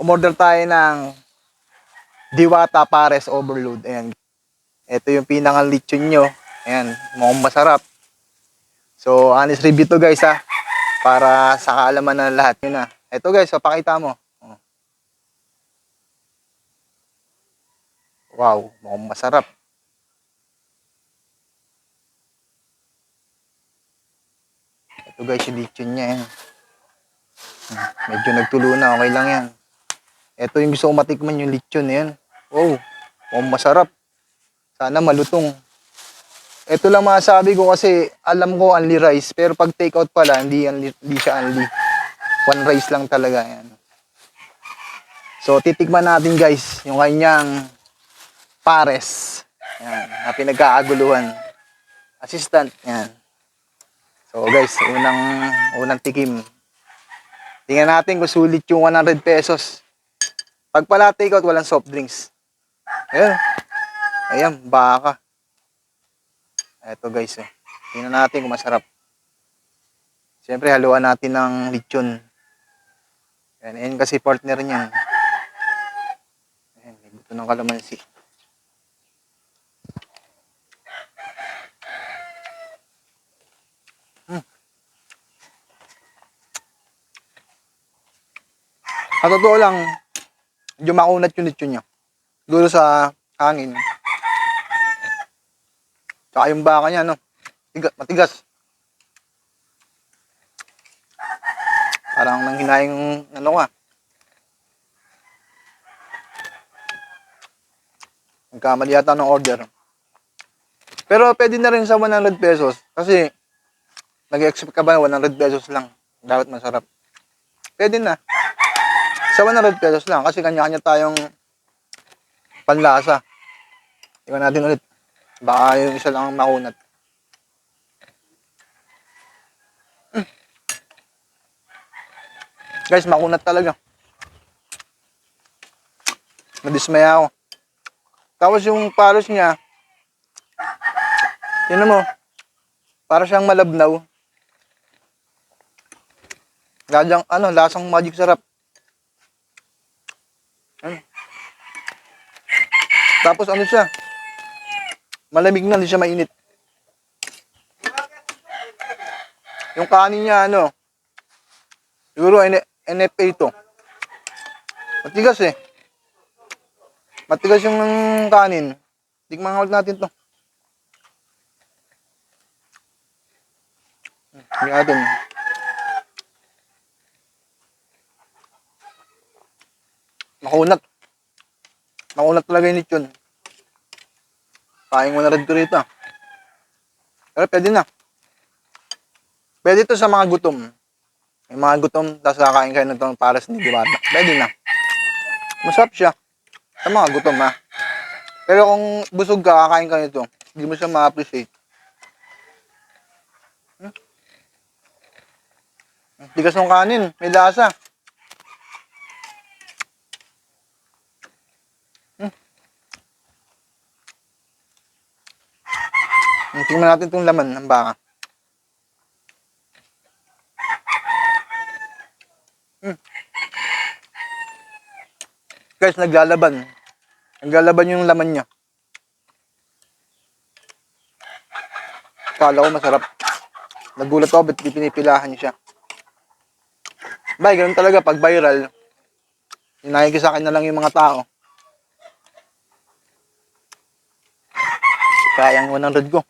umorder tayo ng Diwata Pares Overload. Ayan. Ito yung lechon nyo. Ayan, mukhang masarap. So, honest review to guys ha. Para sa kaalaman ng lahat yun na. Ito guys, so, pakita mo. Oh. Wow, mukhang masarap. Ito guys, yung lechon niya. Yan. Hmm, Medyo nagtulo na, okay lang yan. Ito yung gusto ko matikman yung lechon yan. Wow, mukhang masarap. Sana malutong. Ito lang masabi ko kasi alam ko only rice. Pero pag take out pala, hindi, only, hindi siya only. One rice lang talaga. Yan. So, titikman natin guys yung kanyang pares. Yan, na pinagkaaguluhan. Assistant. Yan. So guys, unang unang tikim. Tingnan natin kung sulit yung 100 pesos. Pag pala take out, walang soft drinks. Ayan. Ayan, baka. Eto guys, eh. Tingnan natin kung masarap. Siyempre, haluan natin ng lechon. Ayan, ayan kasi partner niyan. Ayan, may buto ng kalamansi. Sa totoo lang, medyo makunat yung lechon niya. Dulo sa hangin. Tsaka yung baka niya, no? Tiga, matigas. Parang nang hinayang, ano ka. Nagkamali yata ng order. Pero pwede na rin sa 100 pesos. Kasi, nag-expect ka ba na 100 pesos lang? Dapat masarap. Pwede na. Sa 100 pesos lang kasi kanya-kanya tayong panlasa. Iwan natin ulit. Baka yung isa lang ang makunat. Mm. Guys, makunat talaga. Nadismaya ako. Tapos yung paros niya, yun mo, para siyang malabnaw. Ladyang, ano, lasang magic sarap. Tapos ano siya? Malamig na, hindi siya mainit. Yung kanin niya, ano? Siguro N- NFA ito. Matigas eh. Matigas yung kanin. Tikman ulit natin to. Hindi natin. Makunat. Makunat talaga yung lechon. Na rin ko rito. ah. Pero pwede na. Pwede to sa mga gutom. Yung mga gutom, tapos kakain kayo ng itong pares ni Diwata. Pwede na. Masarap siya. Sa mga gutom ha. Pero kung busog ka, kakain ka nito, hindi mo siya ma-appreciate. Hmm? Tigas ng kanin, may lasa. Tingnan natin itong laman ng baka. Hmm. Guys, naglalaban. Naglalaban yung laman niya. Kala ko masarap. Nagulat ako, ba't di pinipilahan niya siya. Bay, ganun talaga pag viral. Nakikisa akin na lang yung mga tao. Sayang 100 ko.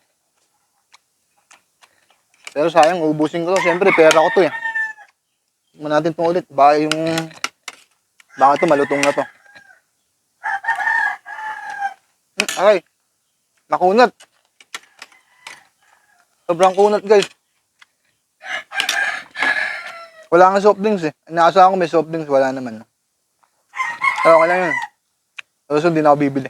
Pero sayang, ubusin ko to. Siyempre, pera ko to eh. Tingnan natin itong ulit. Baka yung... Baka ito malutong na to. Hmm, aray. Nakunat. Sobrang kunat guys. Wala nga soft drinks eh. Inaasahan ko may soft drinks. Wala naman. Pero okay lang yun. Tapos hindi na ako bibili.